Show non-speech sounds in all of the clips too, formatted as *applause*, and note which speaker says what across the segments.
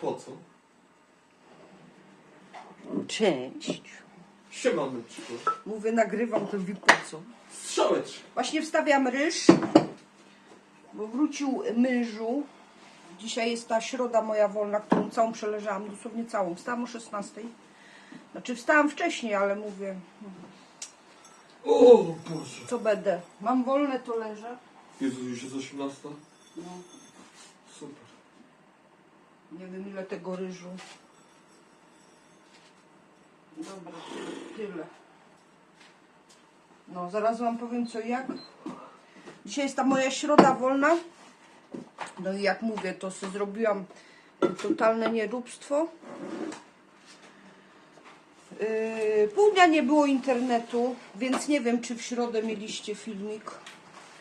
Speaker 1: po co?
Speaker 2: Cześć.
Speaker 1: Siemaneczko.
Speaker 2: Mówię, nagrywam to po co?
Speaker 1: Strzałeczka.
Speaker 2: Właśnie wstawiam ryż, bo wrócił mężu. Dzisiaj jest ta środa moja wolna, którą całą przeleżałam, dosłownie całą. Wstałam o 16. Znaczy wstałam wcześniej, ale mówię,
Speaker 1: O Boże.
Speaker 2: co będę. Mam wolne, to leżę.
Speaker 1: Jezu, już jest 18?
Speaker 2: No,
Speaker 1: Super.
Speaker 2: Nie wiem ile tego ryżu. Dobra, tyle. No, zaraz wam powiem co jak. Dzisiaj jest ta moja środa wolna. No i jak mówię, to sobie zrobiłam totalne nieróbstwo. Yy, pół dnia nie było internetu, więc nie wiem, czy w środę mieliście filmik,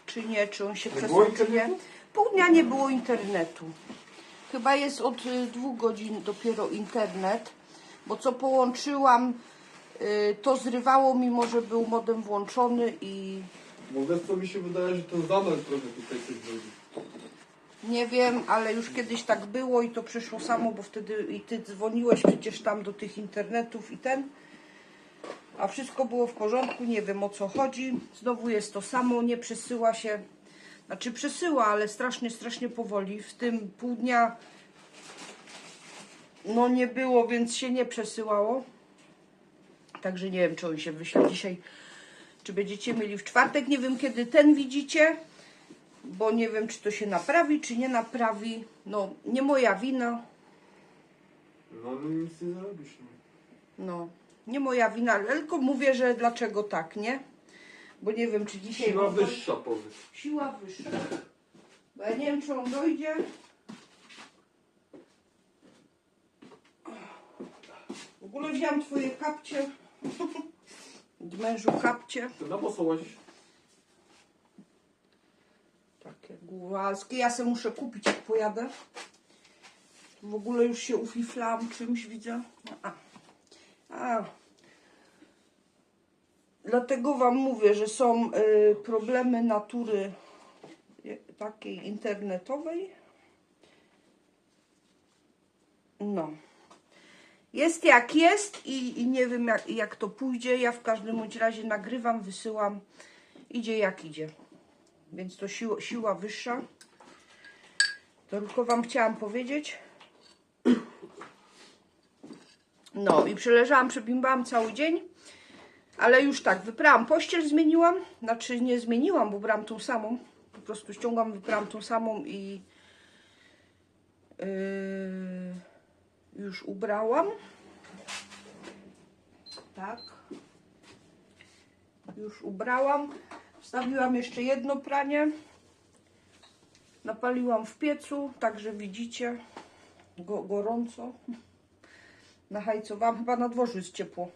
Speaker 2: czy nie, czy on się
Speaker 1: było
Speaker 2: czy nie. Pół dnia nie było internetu. Chyba jest od y, dwóch godzin dopiero internet, bo co połączyłam, y, to zrywało, mimo że był modem włączony i
Speaker 1: Bo wiesz co mi się wydaje, że ten zamek trochę tutaj coś zrobi.
Speaker 2: Nie wiem, ale już kiedyś tak było i to przyszło samo, bo wtedy i ty dzwoniłeś przecież tam do tych internetów i ten. A wszystko było w porządku, nie wiem o co chodzi. Znowu jest to samo, nie przesyła się. Znaczy przesyła, ale strasznie, strasznie powoli. W tym pół dnia no nie było, więc się nie przesyłało. Także nie wiem, czy on się wyśle dzisiaj, czy będziecie mieli w czwartek. Nie wiem, kiedy ten widzicie bo nie wiem, czy to się naprawi, czy nie naprawi. No, nie moja wina.
Speaker 1: No ale nic nie zrobisz. No.
Speaker 2: No, nie moja wina, tylko mówię, że dlaczego tak, nie? Bo nie wiem, czy dzisiaj.
Speaker 1: Siła wyższa powiedz.
Speaker 2: Siła wyższa. Bo ja nie wiem, czy on dojdzie. W ogóle wziąłem twoje kapcie. *laughs* Mężu kapcie.
Speaker 1: Ty naposałaś
Speaker 2: Takie głowalskie. Ja se muszę kupić, jak pojadę. W ogóle już się ufiflałam czymś, widzę. A. A. Dlatego Wam mówię, że są y, problemy natury y, takiej internetowej. No. Jest jak jest i, i nie wiem jak, jak to pójdzie. Ja w każdym bądź razie nagrywam, wysyłam. Idzie jak idzie. Więc to siła, siła wyższa. To tylko Wam chciałam powiedzieć. No i przeleżałam, przebimbałam cały dzień. Ale już tak, wyprałam pościel, zmieniłam. Znaczy nie zmieniłam, bo brałam tą samą. Po prostu ściągłam, wyprałam tą samą i yy, już ubrałam. Tak. Już ubrałam. Wstawiłam jeszcze jedno pranie. Napaliłam w piecu, także widzicie, go, gorąco. Nahajcowałam, chyba na dworzu jest ciepło.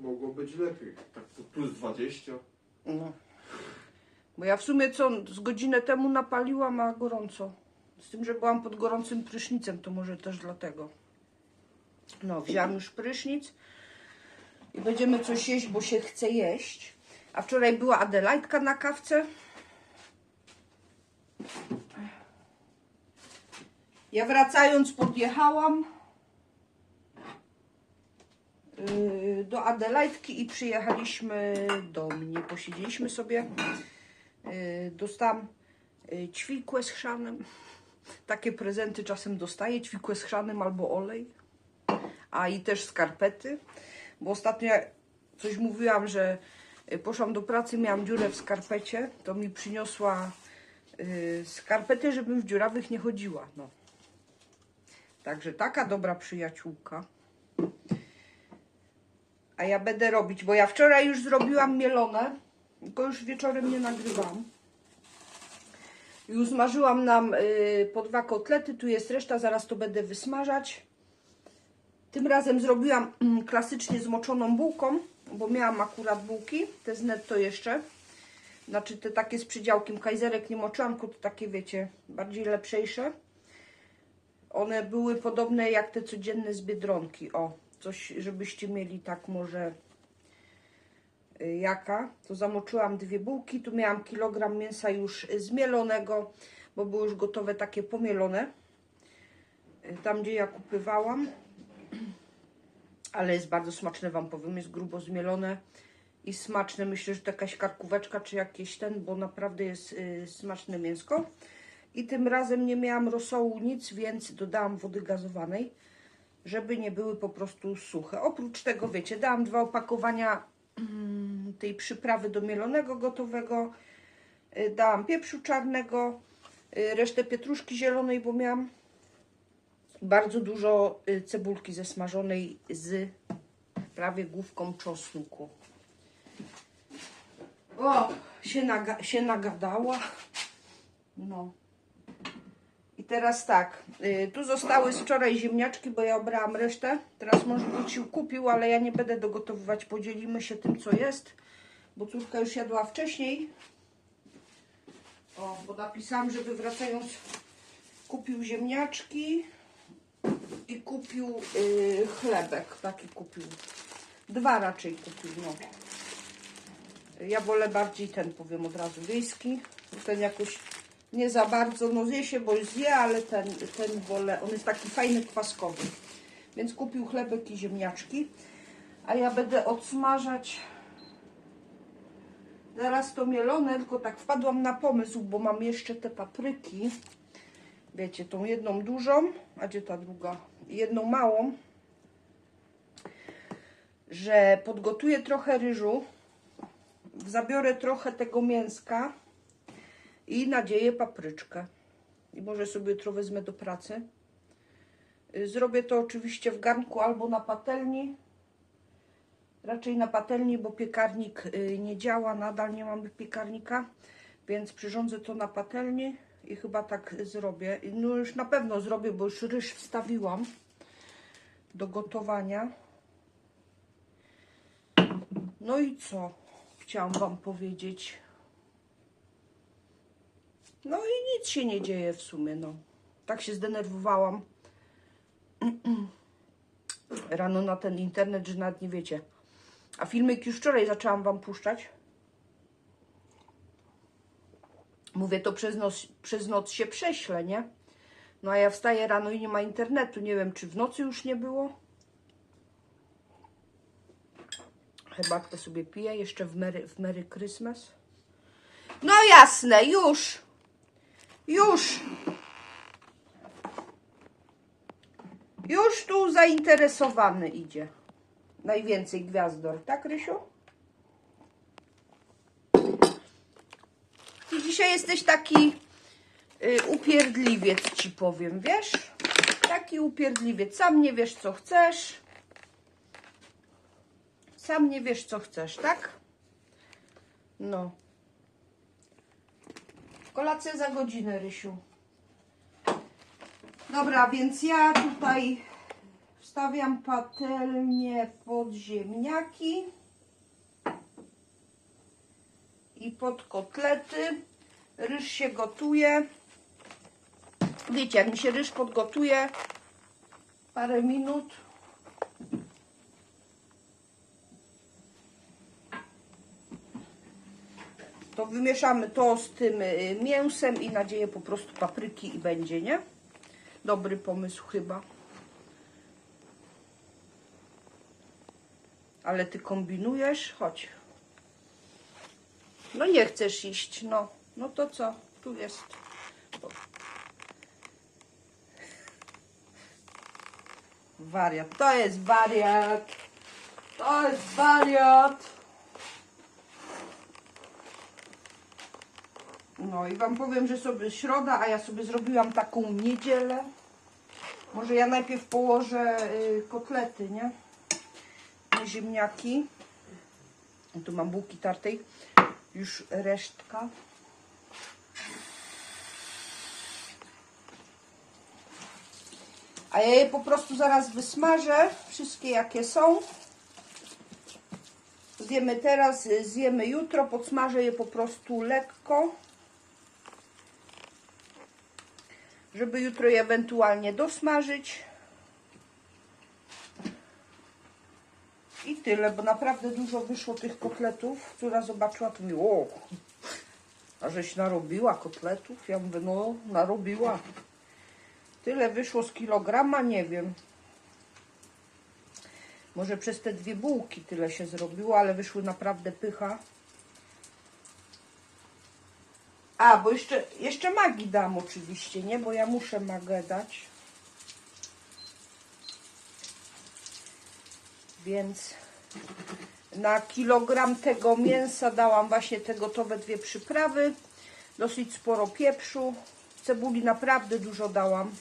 Speaker 1: Mogło być lepiej. Tak plus 20.
Speaker 2: No. Bo ja w sumie co, z godzinę temu napaliłam, a gorąco. Z tym, że byłam pod gorącym prysznicem, to może też dlatego. No, wzięłam już prysznic i będziemy coś jeść, bo się chce jeść. A wczoraj była Adelajtka na kawce. Ja wracając podjechałam do Adelajtki i przyjechaliśmy do mnie. Posiedzieliśmy sobie. Yy, Dostałam yy, ćwikłę z chrzanem. Takie prezenty czasem dostaję. Ćwikłę z chrzanem albo olej. A i też skarpety. Bo ostatnio coś mówiłam, że y, poszłam do pracy, miałam dziurę w skarpecie. To mi przyniosła skarpety, żebym w dziurawych nie chodziła. No. Także taka dobra przyjaciółka. A ja będę robić, bo ja wczoraj już zrobiłam mielone, tylko już wieczorem nie nagrywam. Już zmarzyłam nam y, po dwa kotlety, tu jest reszta, zaraz to będę wysmażać. Tym razem zrobiłam mm, klasycznie zmoczoną bułką, bo miałam akurat bułki, te z netto jeszcze. Znaczy te takie z przydziałkiem kajzerek nie moczyłam, tylko te takie wiecie, bardziej lepszejsze. One były podobne jak te codzienne z Biedronki. O, coś, żebyście mieli tak może y, jaka. To zamoczyłam dwie bułki. Tu miałam kilogram mięsa już zmielonego, bo były już gotowe takie pomielone. y, tam gdzie ja kupywałam. Ale jest bardzo smaczne, Wam powiem. Jest grubo zmielone i smaczne. Myślę, że to jakaś karkóweczka czy jakieś ten, bo naprawdę jest y, smaczne mięsko. I tym razem nie miałam rosołu nic, więc dodałam wody gazowanej, żeby nie były po prostu suche. Oprócz tego, wiecie, dałam dwa opakowania mm, tej przyprawy do mielonego gotowego. Y, Dałam pieprzu czarnego, y, resztę pietruszki zielonej, bo miałam bardzo dużo y, cebulki zesmażonej z prawie główką czosnku. O, się, naga się nagadała. No. I teraz tak, y, tu zostały z wczoraj ziemniaczki, bo ja obrałam resztę. Teraz mąż wrócił, kupił, ale ja nie będę dogotowywać. Podzielimy się tym, co jest, bo córka już jadła wcześniej. O, bo napisałam, żeby wracając kupił ziemniaczki i kupił y, chlebek. Taki kupił. Dwa raczej kupił, no. Ja wolę bardziej ten, powiem od razu, wiejski. Ten jakoś nie za bardzo, no zje się, bo zje, ale ten, ten wolę, on jest taki fajny, kwaskowy. Więc kupił chlebek i ziemniaczki. A ja będę odsmażać zaraz to mielone, tylko tak wpadłam na pomysł, bo mam jeszcze te papryki. Wiecie, tą jedną dużą, a gdzie ta druga? Jedną małą. Że podgotuję trochę ryżu, zabiorę trochę tego mięska i nadzieję papryczkę. I może sobie jutro wezmę do pracy. Y, Zrobię to oczywiście w garnku albo na patelni. Raczej na patelni, bo piekarnik y, nie działa, nadal nie mamy piekarnika, więc przyrządzę to na patelni i chyba tak zrobię. No już na pewno zrobię, bo już ryż wstawiłam do gotowania. No i co chciałam Wam powiedzieć? No i nic się nie dzieje w sumie, no. Tak się zdenerwowałam *clears throat* rano na ten internet, że nawet nie wiecie. A filmik już wczoraj zaczęłam Wam puszczać. Mówię, to przez noc, przez noc się prześlę, nie? No a ja wstaję rano i nie ma internetu. Nie wiem, czy w nocy już nie było. To sobie piję jeszcze w Merry, w Merry Christmas. No jasne, już. Już. Już tu zainteresowany idzie. Najwięcej gwiazdor, tak Rysiu? Ty dzisiaj jesteś taki y, upierdliwiec, ci powiem, wiesz? Taki upierdliwiec. Sam nie wiesz, co chcesz. Sam nie wiesz, co chcesz, tak? No. Kolacja za godzinę, Rysiu. Dobra, więc ja tutaj wstawiam patelnię pod ziemniaki i pod kotlety. Ryż się gotuje. Wiecie, jak mi się ryż podgotuje parę minut, to wymieszamy to z tym y, mięsem i nadzieję po prostu papryki i będzie, nie? Dobry pomysł chyba. Ale ty kombinujesz? Chodź. No nie chcesz iść, no. No to co? Tu jest. Wariat. To jest wariat. To jest wariat. No i wam powiem, że sobie środa, a ja sobie zrobiłam taką niedzielę. Może ja najpierw położę y, kotlety, nie? Ziemniaki. Tu mam bułki tartej. Już resztka. A ja je po prostu zaraz wysmażę. Wszystkie jakie są. Zjemy teraz, y, zjemy jutro. Podsmażę je po prostu lekko. Żeby jutro je ewentualnie dosmażyć. I tyle, bo naprawdę dużo wyszło tych kotletów. Która zobaczyła, to mi o, a żeś narobiła kotletów? Ja mówię, no narobiła. Tyle wyszło z kilograma, nie wiem. Może przez te dwie bułki tyle się zrobiło, ale wyszły naprawdę pycha. A, bo jeszcze, jeszcze magii dam oczywiście, nie? Bo ja muszę magę dać. Więc na kilogram tego mięsa dałam właśnie te gotowe dwie przyprawy. Dosyć sporo pieprzu. Cebuli naprawdę dużo dałam.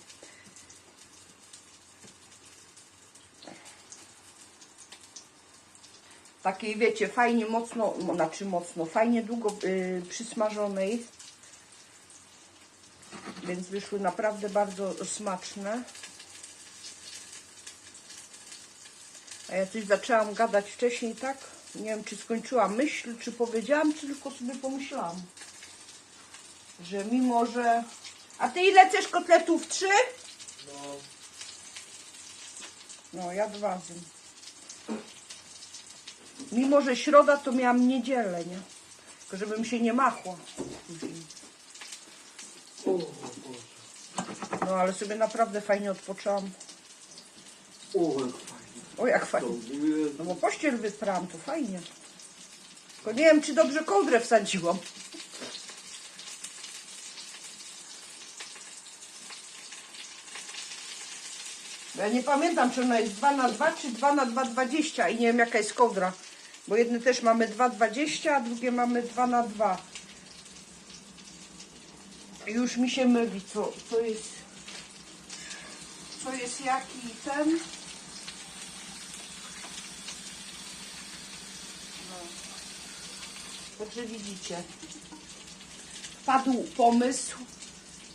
Speaker 2: Takiej wiecie, fajnie mocno, no, znaczy mocno, fajnie długo y, przysmażonej. Więc wyszły naprawdę bardzo smaczne. A ja coś zaczęłam gadać wcześniej, tak? Nie wiem, czy skończyłam myśl, czy powiedziałam, czy tylko sobie pomyślałam. Że mimo, że... A ty ile chcesz kotletów? Trzy?
Speaker 1: No,
Speaker 2: No, ja dwa zjem. Mimo, że środa, to miałam niedzielę, nie? Tylko żebym się nie machła później.
Speaker 1: O Boże.
Speaker 2: No, ale sobie naprawdę fajnie odpoczęłam.
Speaker 1: O, jak fajnie.
Speaker 2: O, jak fajnie. No bo pościel wyprałam, to fajnie. Tylko nie wiem, czy dobrze kołdrę wsadziłam. Bo Ja nie pamiętam, czy ona jest 2 na 2 czy 2 na 2,20 i nie wiem, jaka jest kołdra. Bo jedne też mamy 2,20, a drugie mamy 2 na 2. Już mi się myli, co, co jest... Co jest jaki ten... Także widzicie, padł pomysł,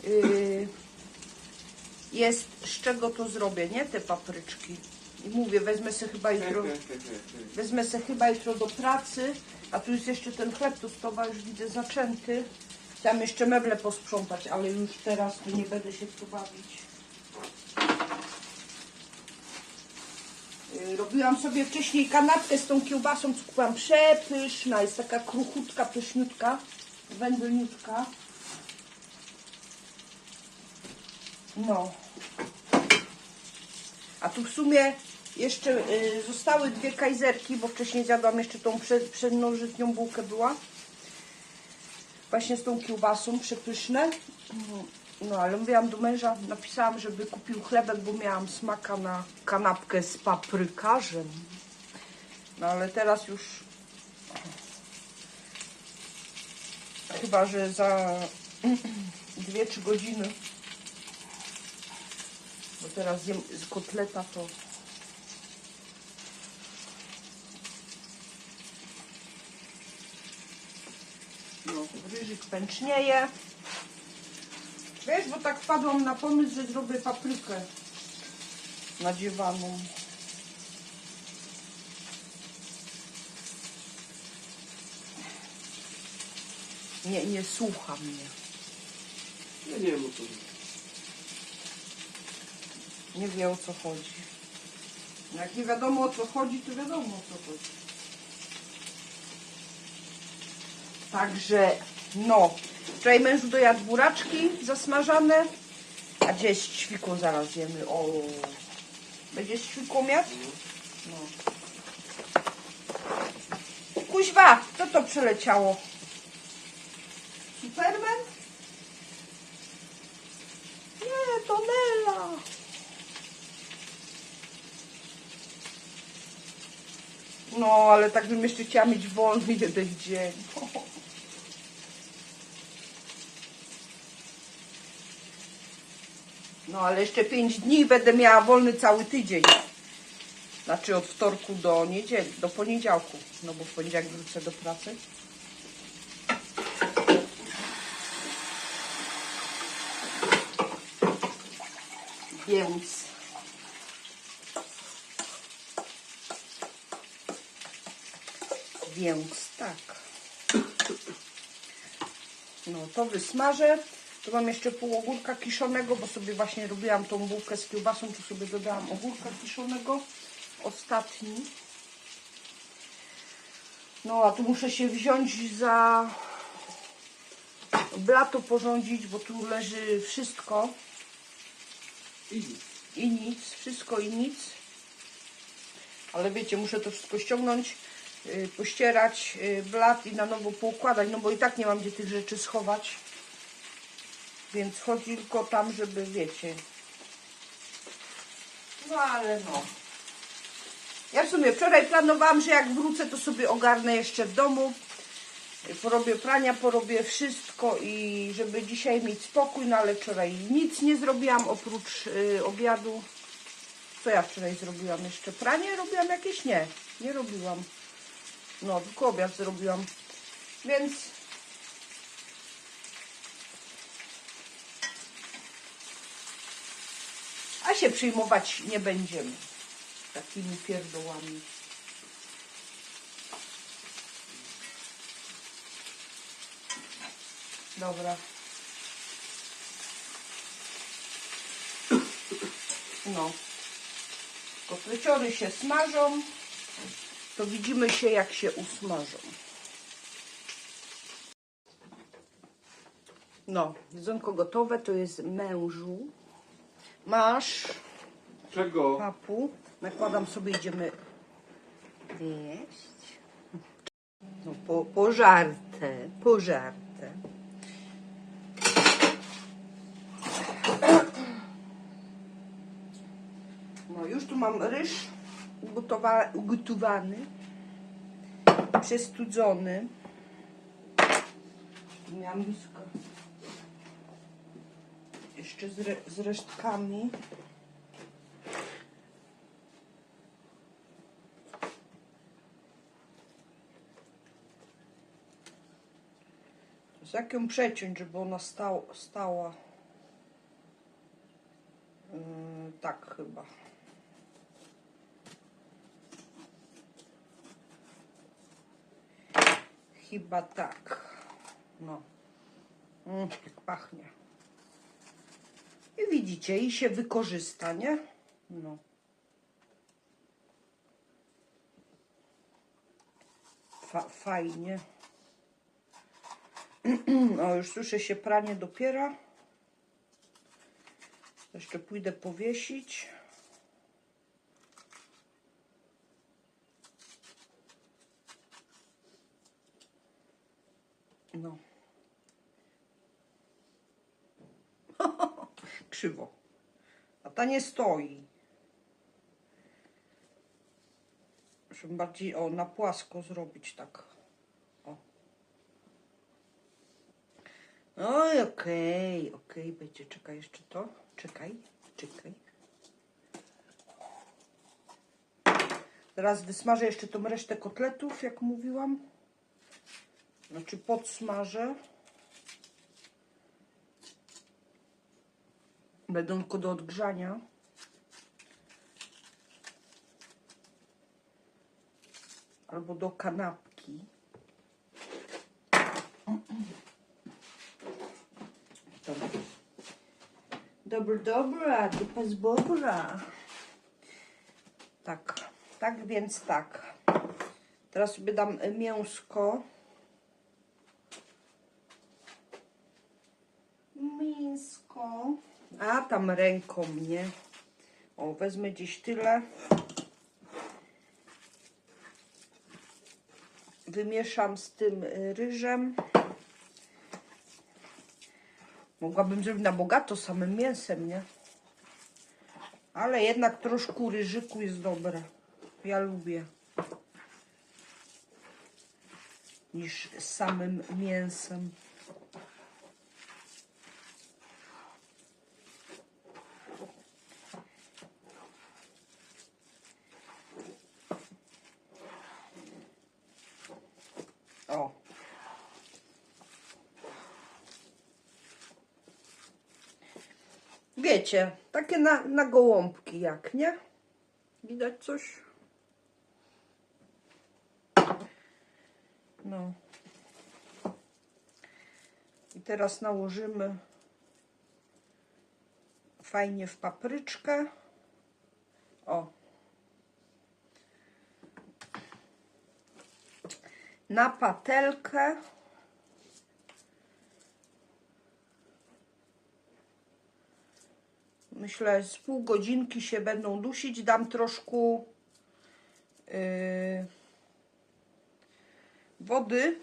Speaker 2: yy, jest z czego to zrobię, nie? Te papryczki. I mówię, wezmę sobie chyba jutro, wezmę sobie chyba jutro do pracy, a tu jest jeszcze ten chleb tostowa, już widzę zaczęty. Tam jeszcze meble posprzątać, ale już teraz to nie będę się to bawić. Y, Robiłam sobie wcześniej kanapkę z tą kiełbasą, co kupiłam przepyszna, jest taka kruchutka, pyszniutka, wędlniutka. No. A tu w sumie jeszcze y, zostały dwie kajzerki, bo wcześniej zjadłam jeszcze tą przed, przednożytnią bułkę była. Właśnie z tą kiełbasą, przepyszne. No ale mówiłam do męża, napisałam, żeby kupił chlebek, bo miałam smaka na kanapkę z paprykarzem. No ale teraz już chyba, że za *clears throat* 2-3 godziny bo teraz zjem z kotleta to no, ryżyk pęcznieje. Wiesz, bo tak wpadłam na pomysł, że zrobię paprykę nadziewaną. Nie, nie słucha mnie.
Speaker 1: Ja nie wiem o co chodzi.
Speaker 2: Nie wie o co chodzi. Jak nie wiadomo o co chodzi, to wiadomo o co chodzi. Także, no. Wczoraj mężu dojadł buraczki zasmażane. A gdzie jest ćwikło? Zaraz zjemy. O. Będzie z ćwikło miać? No. Kuźwa, co to przeleciało? Superman? Nie, to Nela. No, ale tak bym jeszcze chciała mieć wolny jeden dzień. *laughs* No, ale jeszcze pięć dni będę miała wolny cały tydzień. Znaczy od wtorku do niedzieli, do poniedziałku. No bo w poniedziałek wrócę do pracy. Więc Więc tak. No to wysmażę. Tu mam jeszcze pół ogórka kiszonego, bo sobie właśnie robiłam tą bułkę z kiełbasą, tu sobie dodałam ogórka kiszonego. Ostatni. No a tu muszę się wziąć za blato porządzić, bo tu leży wszystko.
Speaker 1: I nic.
Speaker 2: i nic, wszystko i nic. Ale wiecie, muszę to wszystko ściągnąć, yy, pościerać, yy, blat i na nowo poukładać, no bo i tak nie mam gdzie tych rzeczy schować. Więc chodzi tylko tam, żeby, wiecie. No ale no. Ja w sumie wczoraj planowałam, że jak wrócę, to sobie ogarnę jeszcze w domu. Porobię prania, porobię wszystko i żeby dzisiaj mieć spokój, no ale wczoraj nic nie zrobiłam oprócz y, obiadu. Co ja wczoraj zrobiłam jeszcze? Pranie robiłam jakieś? Nie, nie robiłam. No, tylko obiad zrobiłam. Więc się przyjmować nie będziemy takimi pierdołami. Dobra. No. Kotleciony się smażą. To widzimy się jak się usmażą. No, jedzonko gotowe, to jest mężu. Masz,
Speaker 1: Czego?
Speaker 2: papu. Nakładam sobie, idziemy jeść. No, po, pożarte, pożarte. No, już tu mam ryż ugotowa- ugotowany, przestudzony. Tu Miałam miskę. Jeszcze z, re- z resztkami. Jak ją przeciąć, żeby ona stał, stała? Yy, tak chyba. Chyba tak. No. Mm, pachnie. I widzicie, i się wykorzysta, nie? No. Fa fajnie. *clears throat* O, już słyszę się pranie dopiera. Jeszcze pójdę powiesić. No. Krzywo. A ta nie stoi. Żeby bardziej, o, na płasko zrobić tak. O. Oj, okej, okej, będzie, czekaj jeszcze to. Czekaj, czekaj. Teraz wysmażę jeszcze tą resztę kotletów, jak mówiłam. Znaczy podsmażę. Tylko do odgrzania. Albo do kanapki. Dobra. Dobra, dobra, dupa z bobra. Tak, tak więc tak. Teraz sobie dam. Mięsko. A tam ręką, nie? O, wezmę gdzieś tyle. Wymieszam z tym y, ryżem. Mogłabym zrobić na bogato samym mięsem, nie? Ale jednak troszkę ryżyku jest dobre. Ja lubię. Niż samym mięsem. O. Wiecie, takie na, na gołąbki jak, nie? Widać coś? No. I teraz nałożymy fajnie w papryczkę. O. Na patelkę. Myślę z pół godzinki się będą dusić. Dam troszkę yy, wody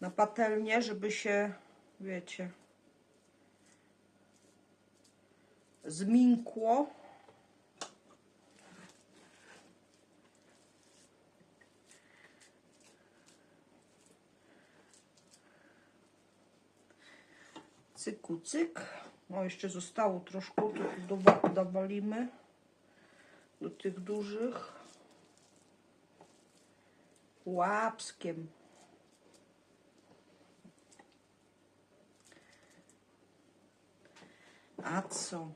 Speaker 2: na patelnię, żeby się, wiecie, zmiękło. Cyku, cyk. No, jeszcze zostało troszkę, to dowa- dowalimy do tych dużych. Łapskiem. A co?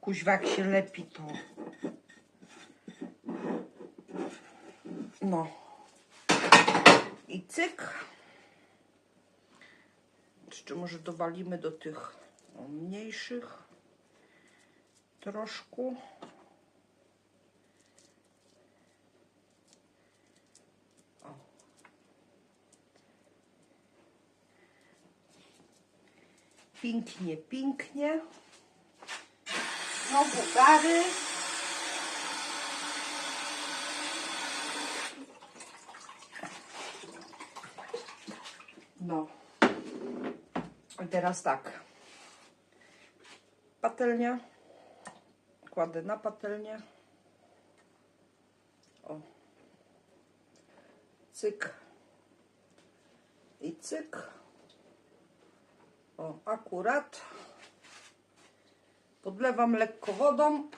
Speaker 2: Kuźwa, jak się lepi to. No. I cyk. Jeszcze może dowalimy do tych no, mniejszych. Troszkę. Pięknie, pięknie. Znowu. No. I teraz tak. Patelnia. Kładę na patelnię. O. Cyk. I cyk. O, akurat. Podlewam lekko wodą.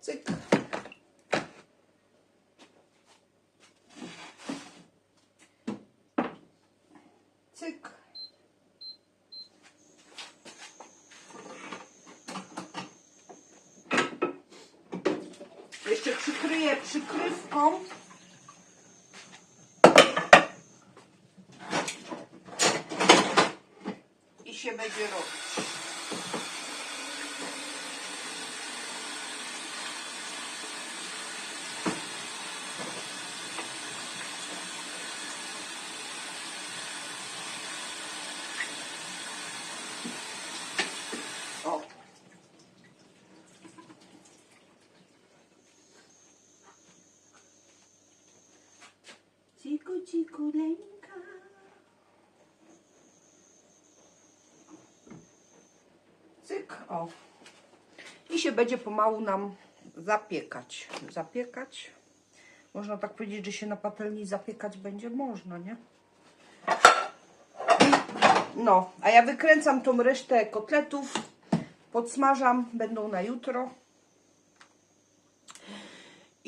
Speaker 2: Cyk. Cyk. Jeszcze przykryję przykrywką. I się będzie robić. O. Ciku, ciku, lęka. Cyk, o. I się będzie pomału nam zapiekać. Zapiekać. Można tak powiedzieć, że się na patelni zapiekać będzie można, nie? No, a ja wykręcam tą resztę kotletów, podsmażam, będą na jutro.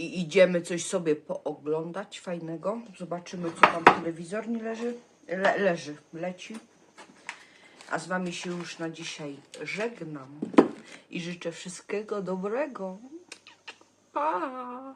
Speaker 2: I idziemy coś sobie pooglądać fajnego. Zobaczymy, co tam telewizor nie leży. Le, leży, leci. A z Wami się już na dzisiaj żegnam i życzę wszystkiego dobrego. Pa!